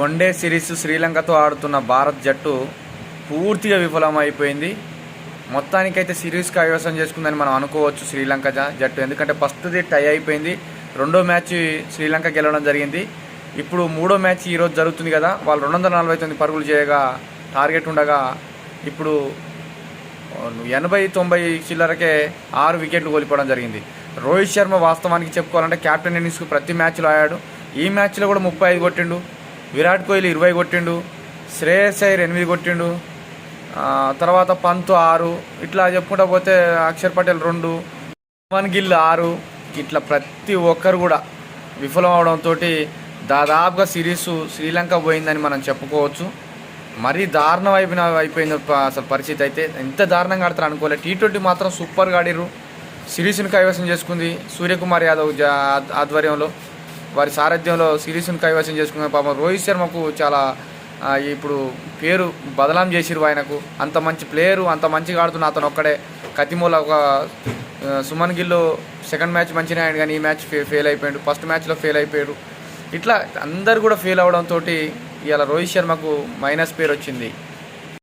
One day series శ్రీలంకతో ఆడుతున్న భారత్ జట్టు పూర్తిగా విఫలమైపోయింది. మొత్తానికైతే సిరీస్ కైవసం చేసుకుందని మనం అనుకోవచ్చు శ్రీలంక జట్టు. ఎందుకంటే ఫస్ట్ది టై అయిపోయింది. రెండో మ్యాచ్ శ్రీలంక గెలవడం జరిగింది. ఇప్పుడు మూడో మ్యాచ్ ఈరోజు జరుగుతుంది కదా. వాళ్ళు రెండు వందల నలభై తొమ్మిది పరుగులు చేయగా టార్గెట్ ఉండగా ఇప్పుడు ఎనభై తొంభై చిల్లరకే ఆరు వికెట్లు కోల్పోవడం జరిగింది. రోహిత్ శర్మ వాస్తవానికి చెప్పుకోవాలంటే కెప్టెన్ ఇన్నింగ్స్కు ప్రతి మ్యాచ్లో ఆడాడు. ఈ మ్యాచ్లో కూడా ముప్పై ఐదు కొట్టిండు. విరాట్ కోహ్లీ ఇరవై కొట్టిండు శ్రేయస్ అయ్యర్ ఎనిమిది కొట్టిండు తర్వాత పంత్ ఆరు ఇట్లా చెప్పుకుంటా పోతే అక్షర్ పటేల్ రెండు సుమన్ గిల్ ఆరు ఇట్లా ప్రతి ఒక్కరు కూడా విఫలం అవడంతో దాదాపుగా సిరీస్ శ్రీలంక పోయిందని మనం చెప్పుకోవచ్చు. మరీ దారుణం అయిపోయిన అయిపోయింది అసలు పరిస్థితి అయితే. ఎంత దారుణంగా ఆడతారు అనుకోలేదు టీ ట్వంటీ మాత్రం సూపర్గా ఆడిర్రు. సిరీస్ని కైవసం చేసుకుంది సూర్యకుమార్ యాదవ్ ఆధ్వర్యంలో. వారి సారథ్యంలో సిరీస్ని కైవసం చేసుకున్న పాపం రోహిత్ శర్మకు చాలా ఇప్పుడు పేరు బదలాం చేసిరు ఆయనకు. అంత మంచి ప్లేయరు అంత మంచిగా ఆడుతున్న అతను ఒక్కడే. కతిమూల ఒక సుమన్ గిల్ సెకండ్ మ్యాచ్ మంచిగా ఆయన కానీ ఈ మ్యాచ్ ఫే ఫెయిల్ అయిపోయాడు. ఫస్ట్ మ్యాచ్లో ఫెయిల్ అయిపోయాడు. ఇట్లా అందరు కూడా ఫెయిల్ అవడంతో ఇవాళ రోహిత్ శర్మకు మైనస్ పేరు వచ్చింది.